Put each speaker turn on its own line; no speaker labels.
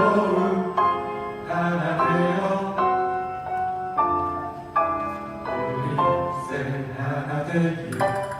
서로 하나 되어. 우리 쌤 하나 되기를.